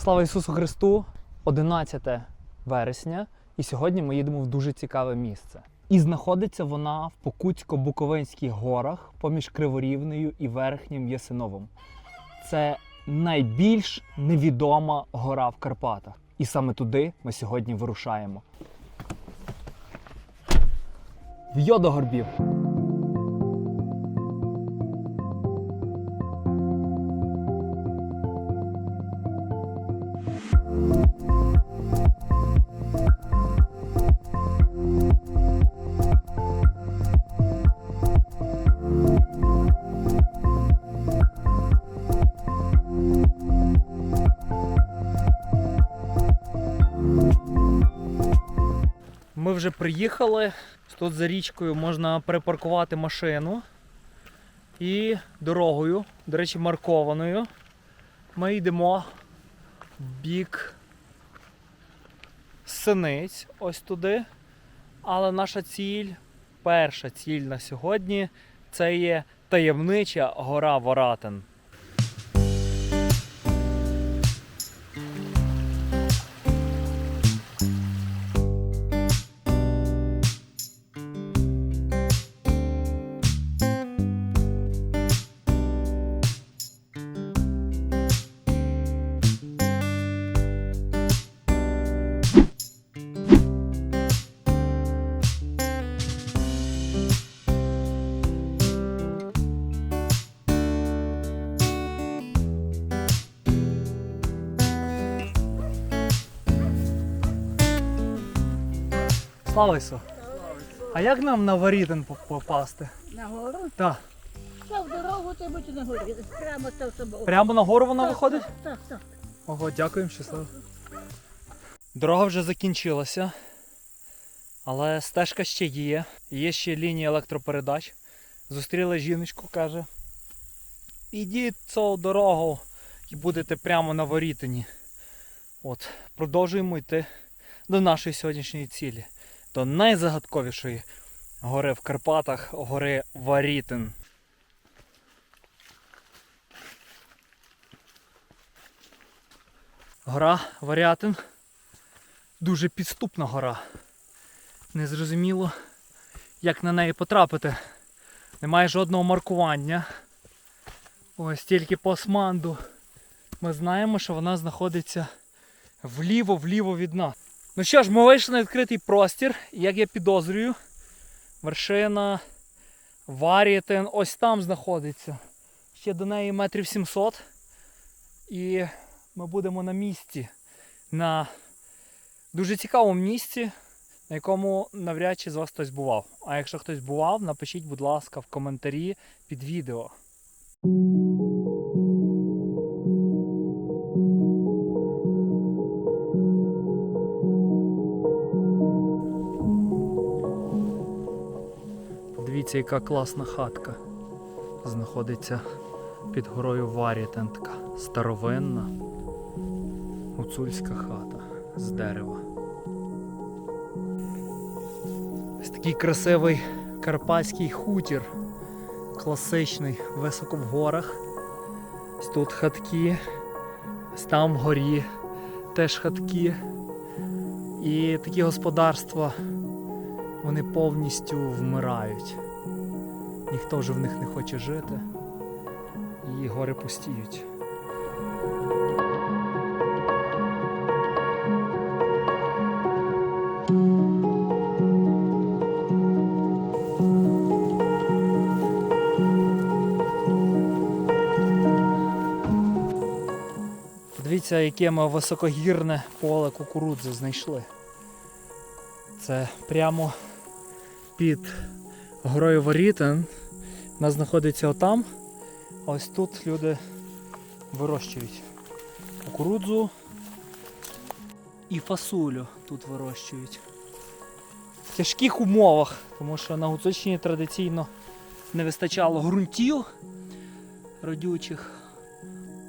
Слава Ісусу Христу! 11 вересня, і сьогодні ми їдемо в дуже цікаве місце. І знаходиться вона в Покутсько-Буковинських горах поміж Криворівнею і Верхнім Ясиновим. Це найбільш невідома гора в Карпатах. І саме туди ми сьогодні вирушаємо. В Йодогорбів. Вже приїхали. Тут за річкою можна припаркувати машину. І дорогою, до речі, маркованою. Ми йдемо в бік синиць ось туди. Але наша ціль, перша ціль на сьогодні, це є таємнича гора Воратин. Слава Ісу! А як нам на Варітин поп- попасти? Нагору? Так. Став дорогу, ти будь на горі. Прямо став собою. Прямо на гору вона виходить? Так, так. Ого, дякуємо, щасливо. Дорога вже закінчилася, але стежка ще є. Є ще лінія електропередач. Зустріла жіночку, каже. Ідіть цю дорогу і будете прямо на Ворітині. От, продовжуємо йти до нашої сьогоднішньої цілі. До найзагадковішої гори в Карпатах, гори Варітин. Гора Варятин. Дуже підступна гора. Незрозуміло, як на неї потрапити. Немає жодного маркування. Ось тільки по османду. Ми знаємо, що вона знаходиться вліво-вліво від нас. Ну що ж, ми вийшли на відкритий простір, як я підозрюю, вершина Варітин ось там знаходиться. Ще до неї метрів 700. І ми будемо на місці, на дуже цікавому місці, на якому навряд чи з вас хтось бував. А якщо хтось бував, напишіть, будь ласка, в коментарі під відео. Подивіться, яка класна хатка знаходиться під горою Варітен, така старовинна гуцульська хата з дерева. Ось такий красивий карпатський хутір, класичний, високо в горах. Ось тут хатки, ось там вгорі теж хатки. І такі господарства вони повністю вмирають. Ніхто вже в них не хоче жити і гори пустіють. Подивіться, яке ми високогірне поле кукурудзи знайшли. Це прямо під горою Ворітин. Вона знаходиться отам. А ось тут люди вирощують кукурудзу і фасолю тут вирощують. В тяжких умовах, тому що на Гуцульщині традиційно не вистачало ґрунтів родючих.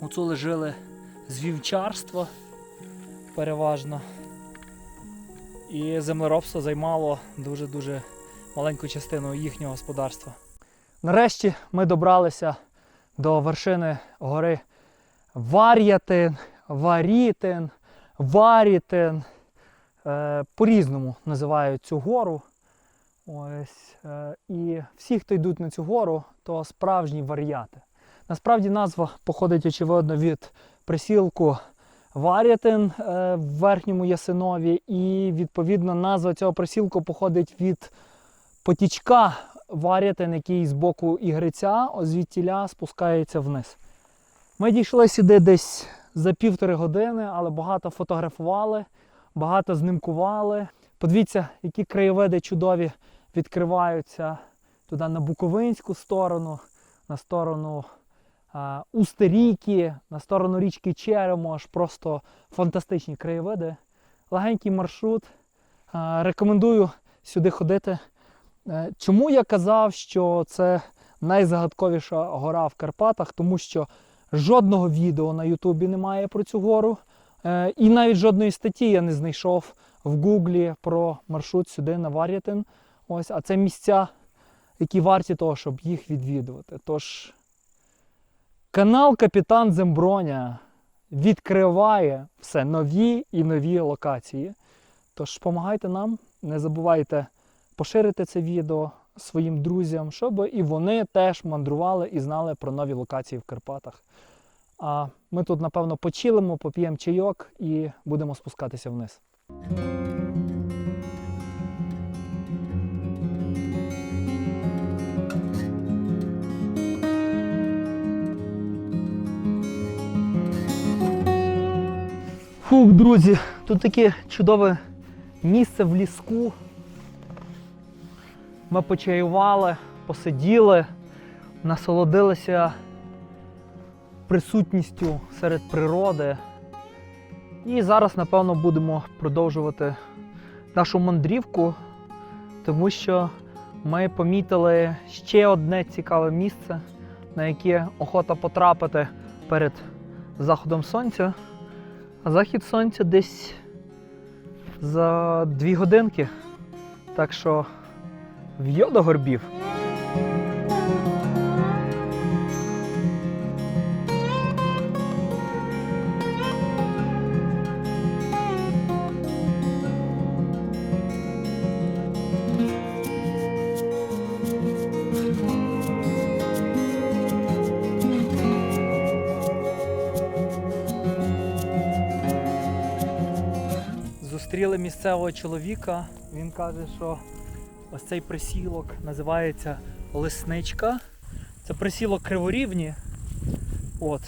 Гуцули жили з вівчарства переважно. І землеробство займало дуже-дуже маленьку частину їхнього господарства. Нарешті ми добралися до вершини гори Вар'ятин, Варітин, Варітин. Е, по-різному називають цю гору. Ось, е, і всі, хто йдуть на цю гору, то справжні варіати. Насправді назва походить, очевидно, від присілку Варятин е, в верхньому Ясинові, і відповідно назва цього присілку походить від потічка Варятин, який з боку Ігриця, звідтіля спускається вниз. Ми дійшли сюди десь за півтори години, але багато фотографували, багато знімкували. Подивіться, які краєвиди чудові відкриваються туди на Буковинську сторону, на сторону а, Устеріки, на сторону річки Черемош. Просто фантастичні краєвиди. Легенький маршрут. А, рекомендую сюди ходити. Е, Чому я казав, що це найзагадковіша гора в Карпатах? Тому що жодного відео на Ютубі немає про цю гору. Е, І навіть жодної статті я не знайшов в Гуглі про маршрут сюди на Вар'ятин. Ось, а це місця, які варті того, щоб їх відвідувати. Тож канал Капітан Земброня відкриває все нові і нові локації. Тож допомагайте нам, не забувайте поширити це відео своїм друзям, щоб і вони теж мандрували і знали про нові локації в Карпатах. А ми тут, напевно, почилимо, поп'ємо чайок і будемо спускатися вниз. Фух, друзі, тут таке чудове місце в ліску. Ми почаювали, посиділи, насолодилися присутністю серед природи. І зараз, напевно, будемо продовжувати нашу мандрівку, тому що ми помітили ще одне цікаве місце, на яке охота потрапити перед заходом сонця. А захід сонця десь за дві годинки. Так що в'йо до горбів. Зустріли місцевого чоловіка. Він каже, що ось цей присілок називається Лисничка. Це присілок криворівні. От.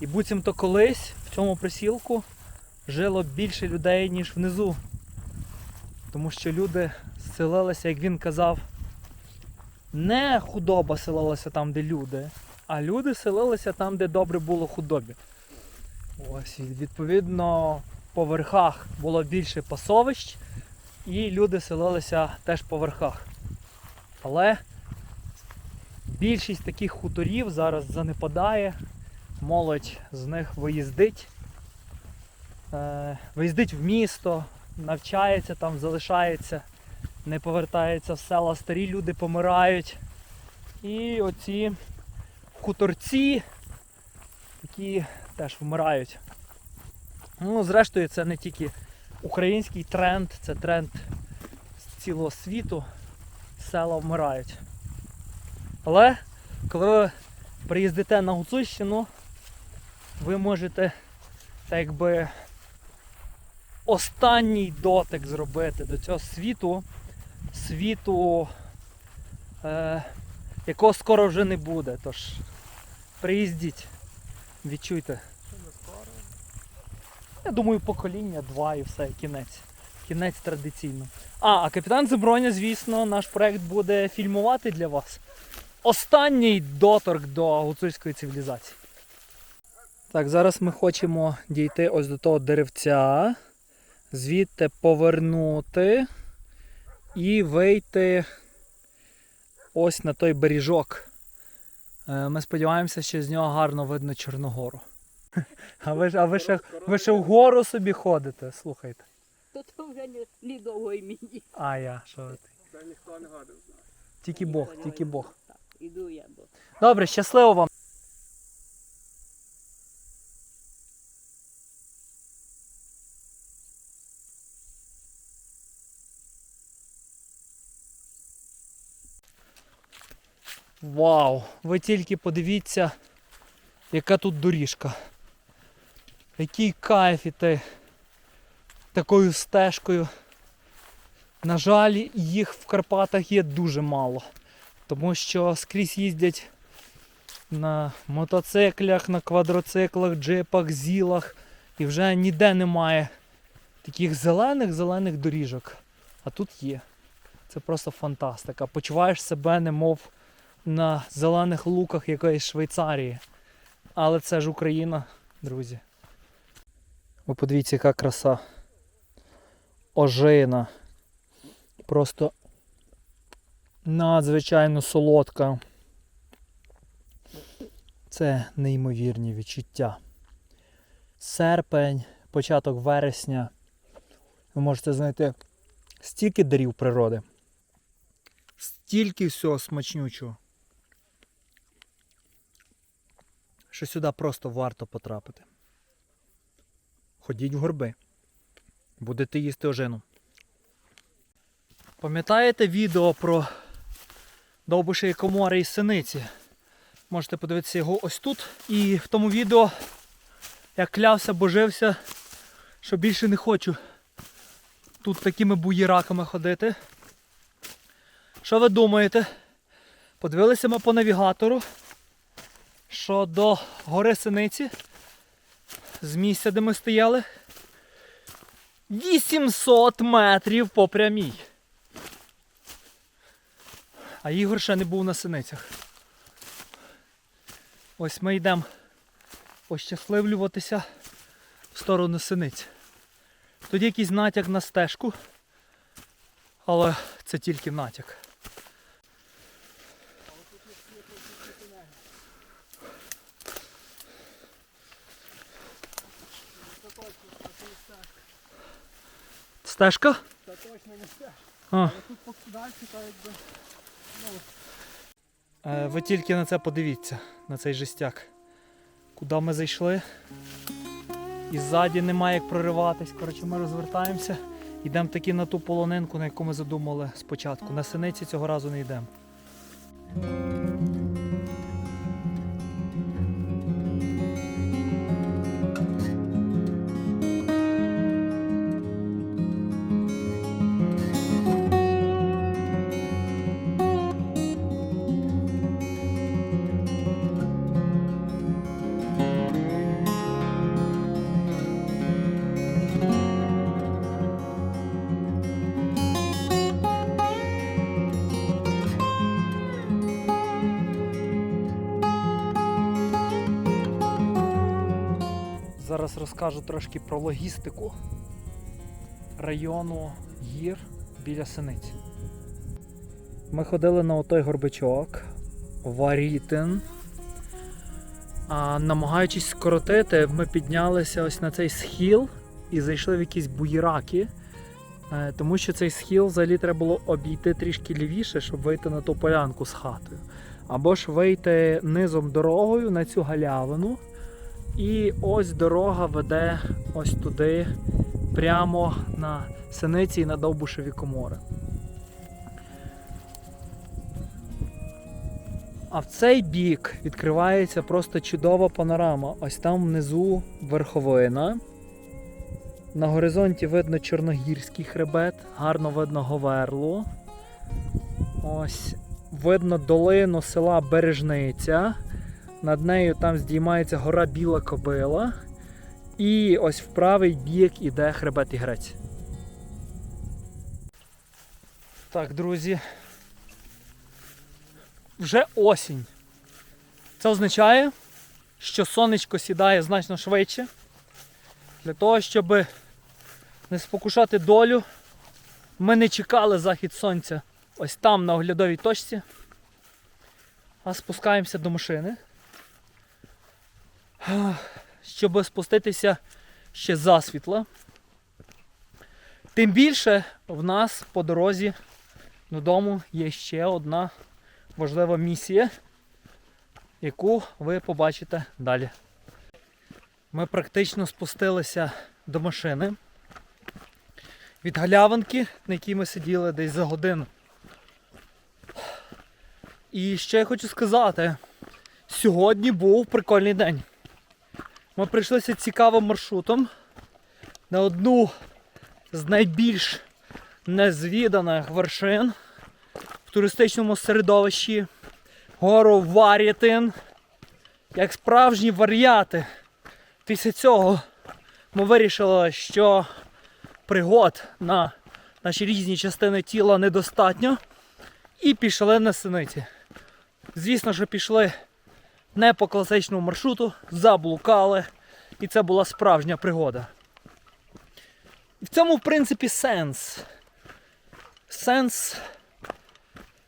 І буцімто колись в цьому присілку жило більше людей, ніж внизу. Тому що люди селилися, як він казав, не худоба селилася там, де люди, а люди селилися там, де добре було худобі. Ось, і відповідно, по верхах було більше пасовищ, і люди селилися теж по верхах. Але більшість таких хуторів зараз занепадає, молодь з них виїздить, е, виїздить в місто, навчається там, залишається, не повертається в села, старі люди помирають. І оці хуторці, які теж вмирають. Ну, зрештою, це не тільки український тренд, це тренд з цілого світу. Села вмирають. Але коли ви приїздите на Гуцульщину, ви можете так якби останній дотик зробити до цього світу, світу, е, якого скоро вже не буде. Тож приїздіть, відчуйте. Я думаю, покоління два і все, кінець. Кінець традиційно. А, а капітан Зеброня, звісно, наш проект буде фільмувати для вас. Останній доторк до гуцульської цивілізації. Так, зараз ми хочемо дійти ось до того деревця, звідти повернути і вийти ось на той бережок. Е, Ми сподіваємося, що з нього гарно видно Чорногору. А ви ж а ви ще ви ще вгору собі ходите, слухайте. Тут вже не, не довго мені. А я, що ви? Це ніхто не гадив знає. Тільки Бог, тільки Бог. Так, іду я бо. Добре, щасливо вам. Вау! Ви тільки подивіться, яка тут доріжка. Який кайф іти такою стежкою. На жаль, їх в Карпатах є дуже мало. Тому що скрізь їздять на мотоциклях, на квадроциклах, джипах, зілах. І вже ніде немає таких зелених-зелених доріжок. А тут є. Це просто фантастика. Почуваєш себе немов на зелених луках якоїсь Швейцарії. Але це ж Україна, друзі. Ви подивіться, яка краса. Ожина. Просто надзвичайно солодка. Це неймовірні відчуття. Серпень, початок вересня. Ви можете знайти стільки дарів природи. Стільки всього смачнючого. Що сюди просто варто потрапити. Ходіть в горби. Будете їсти ожину. Пам'ятаєте відео про довбуші комори і синиці? Можете подивитися його ось тут. І в тому відео я клявся, божився, що більше не хочу тут такими буєраками ходити. Що ви думаєте? Подивилися ми по навігатору, що до гори Синиці з місця, де ми стояли, 800 метрів по прямій. А Ігор ще не був на синицях. Ось ми йдемо ощасливлюватися в сторону синиць. Тут якийсь натяк на стежку, але це тільки натяк. Стежка? Та точно не стеж. А. Тут далі, та якби. Ви тільки на це подивіться, на цей жестяк. Куди ми зайшли? І ззаді немає як прориватись. Коротше, ми розвертаємося. Йдемо таки на ту полонинку, на яку ми задумали спочатку. На синиці цього разу не йдемо. Зараз розкажу трошки про логістику району гір біля Синиць. Ми ходили на отой горбичок, Варітин. А намагаючись скоротити, ми піднялися ось на цей схил і зайшли в якісь буєраки. Е, Тому що цей схил взагалі треба було обійти трішки лівіше, щоб вийти на ту полянку з хатою. Або ж вийти низом дорогою на цю галявину. І ось дорога веде ось туди, прямо на синиці і на Довбушеві комори. А в цей бік відкривається просто чудова панорама. Ось там внизу верховина. На горизонті видно Чорногірський хребет, гарно видно Говерлу. Ось видно долину села Бережниця. Над нею там здіймається гора Біла Кобила. І ось в правий бік іде хребет Ігрець. Так, друзі. Вже осінь. Це означає, що сонечко сідає значно швидше. Для того, щоб не спокушати долю, ми не чекали захід сонця ось там на оглядовій точці, а спускаємося до машини щоб спуститися ще засвітла. Тим більше в нас по дорозі додому є ще одна важлива місія, яку ви побачите далі. Ми практично спустилися до машини від галявинки, на якій ми сиділи десь за годину. І ще я хочу сказати, сьогодні був прикольний день. Ми прийшлися цікавим маршрутом на одну з найбільш незвіданих вершин в туристичному середовищі гору Варітин. Як справжні варіати. Після цього ми вирішили, що пригод на наші різні частини тіла недостатньо. І пішли на синиці. Звісно, що пішли не по класичному маршруту, заблукали. І це була справжня пригода. І в цьому, в принципі, сенс. Сенс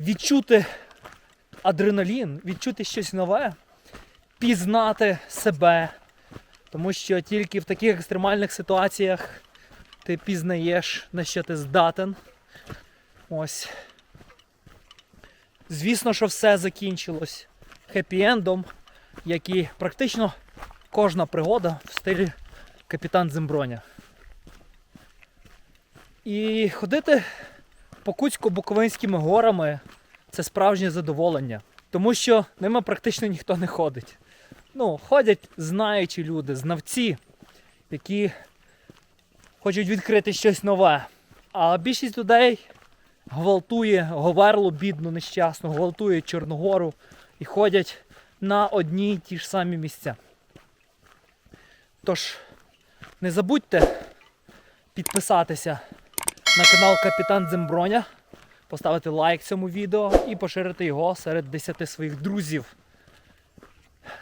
відчути адреналін, відчути щось нове, пізнати себе. Тому що тільки в таких екстремальних ситуаціях ти пізнаєш, на що ти здатен. Ось. Звісно, що все закінчилось хеппі-ендом, як і практично кожна пригода в стилі капітан Земброня. І ходити Покутсько-Буковинськими горами це справжнє задоволення. Тому що ними практично ніхто не ходить. Ну, ходять знаючі люди, знавці, які хочуть відкрити щось нове. А більшість людей гвалтує Говерлу, бідну, нещасну, гвалтує Чорногору і ходять на одні й ті ж самі місця. Тож, не забудьте підписатися на канал Капітан Земброня, поставити лайк цьому відео і поширити його серед 10 своїх друзів.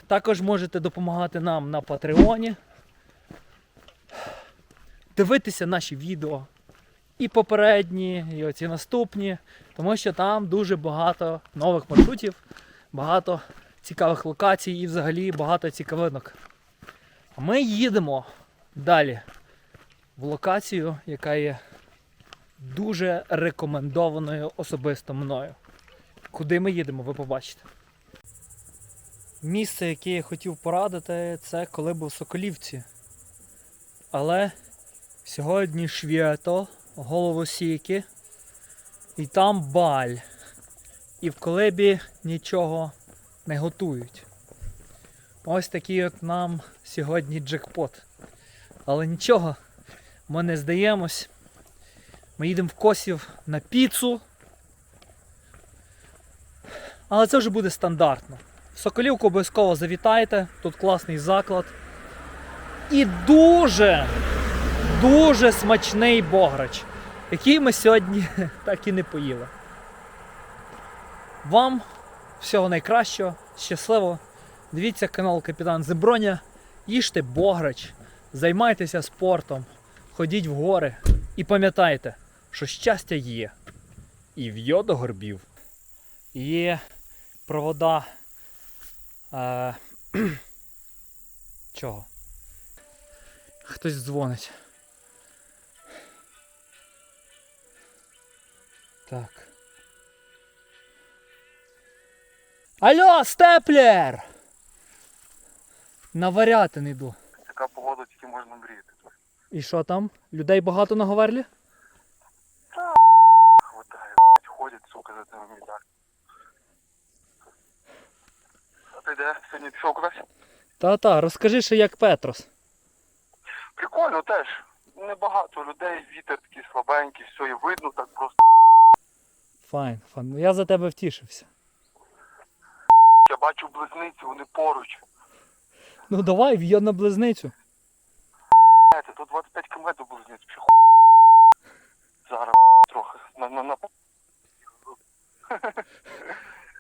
Також можете допомагати нам на Патреоні, дивитися наші відео і попередні, і оці наступні, тому що там дуже багато нових маршрутів, багато цікавих локацій і взагалі багато цікавинок. А ми їдемо далі в локацію, яка є дуже рекомендованою особисто мною. Куди ми їдемо, ви побачите. Місце, яке я хотів порадити, це коли був в Соколівці. Але сьогодні швято, головосіки, і там баль. І в колебі нічого не готують. Ось такий от нам сьогодні джекпот. Але нічого, ми не здаємось. Ми їдемо в Косів на піцу. Але це вже буде стандартно. В Соколівку обов'язково завітайте, тут класний заклад. І дуже, дуже смачний бограч, який ми сьогодні так і не поїли. Вам всього найкращого, щасливо. Дивіться канал Капітан Зеброня, їжте бограч, займайтеся спортом, ходіть в гори і пам'ятайте, що щастя є. І в'йо до горбів. Є провода. Е, чого? Хтось дзвонить. Так. Алло, степлер! На варятин йду. Така погода тільки можна мріяти. І що там? Людей багато на Говерлі? Хватає, блядь, ходять, сука, за тими медалями. А ти де? Сьогодні пішов кудись? Та-та, розкажи ще як Петрос. Прикольно теж. Небагато людей, вітер такий слабенький, все, і видно так просто. Файн, файн. Ну, Я за тебе втішився. Бачу близниці, вони поруч. Ну давай, в'йо на близницю. Знаєте, тут 25 км до близниць, пішов. Зараз трохи на, на, на...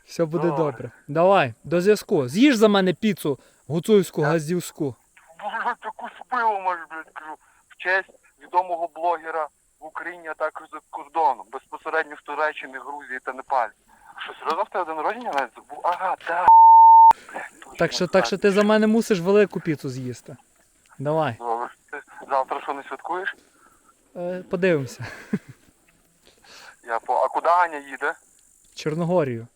Все буде Давай. добре. Давай, до зв'язку. З'їж за мене піцу гуцульську, газдівську. Боже, таку спилу можеш, блядь, кажу. В честь відомого блогера в Україні, а також за кордоном. Безпосередньо з Туреччини, Грузії та Непалі. Що, розовте один народження навіть забув? Ага, так. Блядь, Так що, так що ти за мене мусиш велику піцу з'їсти. Давай, Добре. Ти завтра що не святкуєш? е, подивимося. Я по... А куди Аня їде? Чорногорію.